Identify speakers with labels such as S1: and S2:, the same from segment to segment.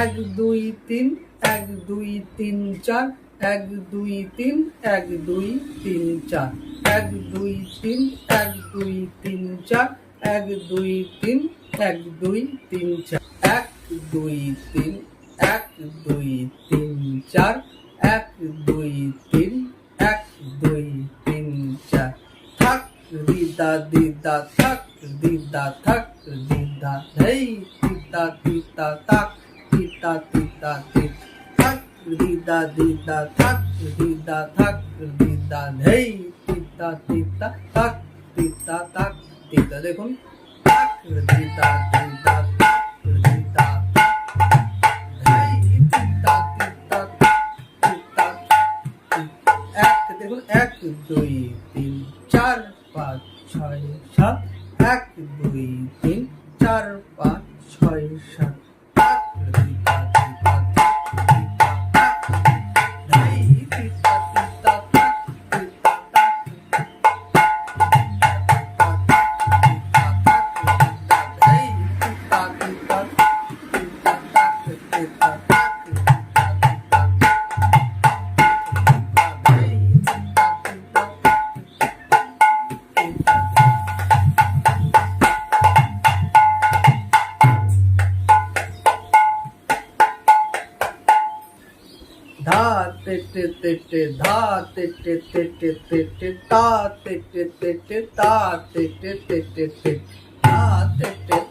S1: এক দুই তিন এক দুই তিন চার এক দুই তিন এক দুই তিন চার এক দুই তিন এক দুই তিন চার এক দুই তিন এক দুই তিন চার এক দুই তিন এক দুই তিন চার এক দুই তিন এক দুই তিন চার থাক দিদা দিদা থাক দিদা থাক দিদা ধৈ তিতা তিতা তাক তিতা তিতা তিত থাক দিদা দিদা থাক দিদা থাক দিদা ধৈ তিতা তিতা তাক তিতা তাক তিতা দেখুন তাক দিদা দিদা তাক দিদা তাক ধৈ তিতা তিতা তাক তিতা এক দেখুন, এক, দুই, তিন, চার, পাঁচ, ছয়, সাত। এক, দুই, তিন, চার, পাঁচ, ছয়, সাত। তেটে তেটে ধা তেটে তেটে তেটে তা তেটে তেটে তা তেটে তেটে তেটে তা তেটে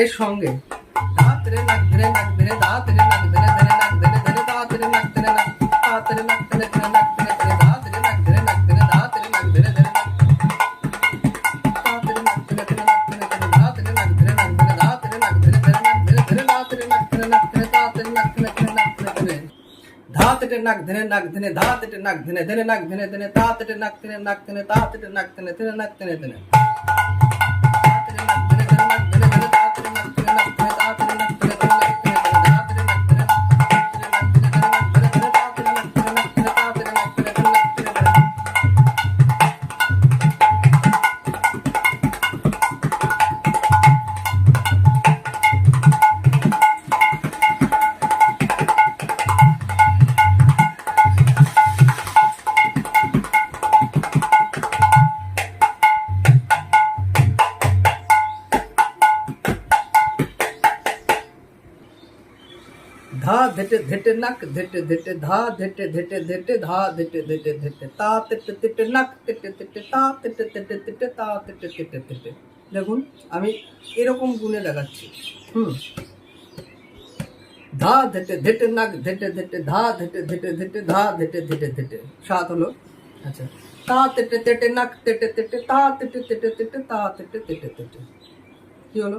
S1: এর সঙ্গে নাক ধরে নাক ধরে নাক ধরে ধরে ধাতরে নাক ধরে ধরে নাক ধরে ধরে নাক ধরে নাক ধরে নাক ধরে ধরে নাক ধরে ধরে নাক ধরে ধরে নাক ধরে নাক ধরে নাক ধরে ধরে ধাতরে নাক ধরে ধরে ধাতটে নাক ধরে নাক ধরে ধাতটে নাক ধরে ধরে নাক ধরে ধরে ধাতটে নাক ধরে নাক ধরে ধাতটে নাক ধরে ধরে নাক ধরে ধরে ধা ধেটে ধেটে নাক ধেটে ধেটে ধা ধেটে ধেটে ধেটে ধা ধেটে ধেটে ধেটে তা তেটে তেটে নাক তেটে তেটে তা তেটে তেটে তেটে তা তেটে তেটে তেটে দেখুন আমি এরকম গুণে দেখাচ্ছি হুম ধা ধেটে ধেটে নাক ধেটে ধেটে ধা ধেটে ধেটে ধেটে ধা ধেটে ধেটে ধেটে সাত হলো আচ্ছা তা তেটে তেটে নাক তেটে তেটে তা তেটে তেটে তেটে তা তেটে তেটে তেটে কি হলো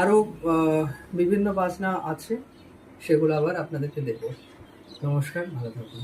S1: আরও বিভিন্ন বাজনা আছে সেগুলো আবার আপনাদেরকে দেবো। নমস্কার ভালো থাকুন।